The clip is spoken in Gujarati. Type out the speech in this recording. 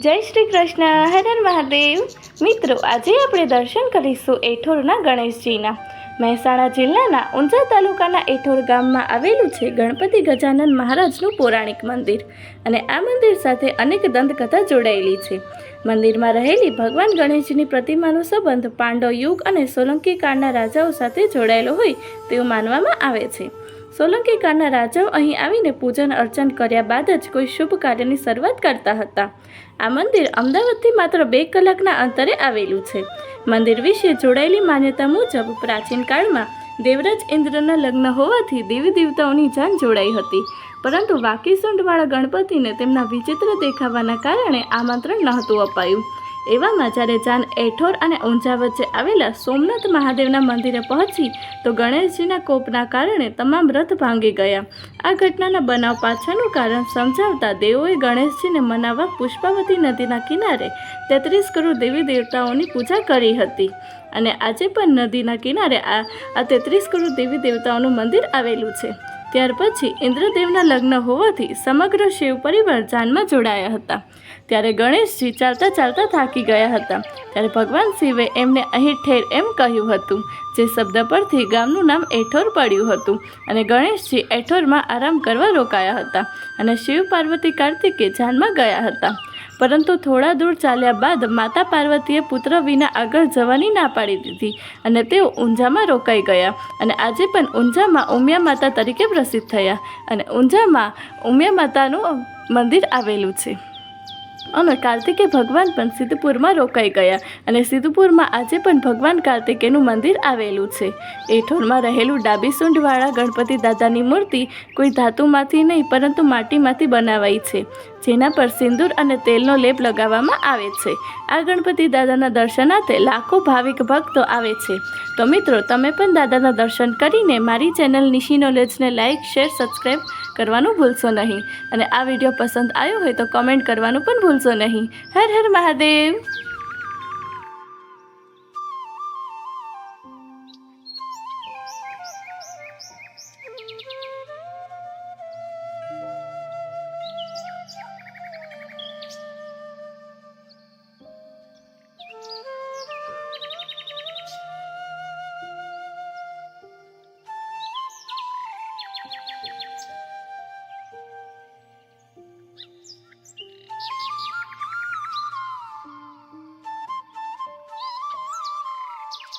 જય શ્રી કૃષ્ણ હર મહાદેવ. મિત્રો, આજે આપણે દર્શન કરીશું એઠોરના ગણેશજીના. મહેસાણા જિલ્લાના ઊંઝા તાલુકાના એઠોર ગામમાં આવેલું છે ગણપતિ ગજાનન મહારાજનું પૌરાણિક મંદિર અને આ મંદિર સાથે અનેક દંતકથા જોડાયેલી છે. મંદિરમાં રહેલી ભગવાન ગણેશજીની પ્રતિમાનો સંબંધ પાંડવ યુગ અને સોલંકી કાળના રાજાઓ સાથે જોડાયેલો હોય તેવું માનવામાં આવે છે. સોલંકી કાળના રાજાઓ અહીં આવીને પૂજન અર્ચન કર્યા બાદ જ કોઈ શુભ કાર્યની શરૂઆત કરતા હતા. આ મંદિર અમદાવાદથી માત્ર બે કલાકના અંતરે આવેલું છે. મંદિર વિશે જોડાયેલી માન્યતા મુજબ પ્રાચીન કાળમાં દેવરાજ ઇન્દ્રના લગ્ન હોવાથી દેવી દેવતાઓની જાન જોડાઈ હતી. પરંતુ વાકીસુંડવાળા ગણપતિને તેમના વિચિત્ર દેખાવાના કારણે આમંત્રણ નહોતું અપાયું. એવામાં જ્યારે જાન એઠોર અને ઊંઝા વચ્ચે આવેલા સોમનાથ મહાદેવના મંદિરે પહોંચી તો ગણેશજીના કોપના કારણે તમામ રથ ભાંગી ગયા. આ ઘટનાના બનાવ પાછળનું કારણ સમજાવતા દેવોએ ગણેશજીને મનાવવા પુષ્પાવતી નદીના કિનારે તેત્રીસ કરોડ દેવી દેવતાઓની પૂજા કરી હતી. અને આજે પણ નદીના કિનારે આ તેત્રીસ કરોડ દેવી દેવતાઓનું મંદિર આવેલું છે. ત્યાર પછી ઇન્દ્રદેવના લગ્ન હોવાથી સમગ્ર શિવ પરિવાર જાનમાં જોડાયા હતા. ત્યારે ગણેશજી ચાલતા ચાલતા થાકી ગયા હતા. ત્યારે ભગવાન શિવે એમને અહીં ઠેર એમ કહ્યું હતું, જે શબ્દ પરથી ગામનું નામ એઠોર પડ્યું હતું અને ગણેશજી એઠોરમાં આરામ કરવા રોકાયા હતા અને શિવ પાર્વતી કાર્તિકે જાનમાં ગયા હતા. પરંતુ થોડા દૂર ચાલ્યા બાદ માતા પાર્વતીએ પુત્ર વિના આગળ જવાની ના પાડી દીધી અને તેઓ ઊંઝામાં રોકાઈ ગયા અને આજે પણ ઊંઝામાં ઉમિયા માતા તરીકે પ્રસિદ્ધ થયા અને ઊંઝામાં ઉમિયા માતાનું મંદિર આવેલું છે. અને કાર્તિકે ભગવાન પણ સિદ્ધપુરમાં રોકાઈ ગયા અને સિદ્ધપુરમાં આજે પણ ભગવાન કાર્તિકેયનું મંદિર આવેલું છે. એઠોરમાં રહેલું ડાબી સૂંઢવાળા ગણપતિ દાદાની મૂર્તિ કોઈ ધાતુમાંથી નહીં, પરંતુ માટીમાંથી બનાવાઈ છે. જેના પર સિંદૂર અને તેલનો લેપ લગાવવામાં આવે છે. આ ગણપતિ દાદાના દર્શનાર્થે લાખો ભાવિક ભક્તો આવે છે. તો મિત્રો, તમે પણ દાદાના દર્શન કરીને મારી ચેનલ નિશી નોલેજને લાઇક શેર સબસ્ક્રાઈબ કરવાનું ભૂલશો નહીં. અને આ વીડિયો પસંદ આવ્યો હોય તો કમેન્ટ કરવાનું પણ ભૂલશો નહીં. હર હર મહાદેવ!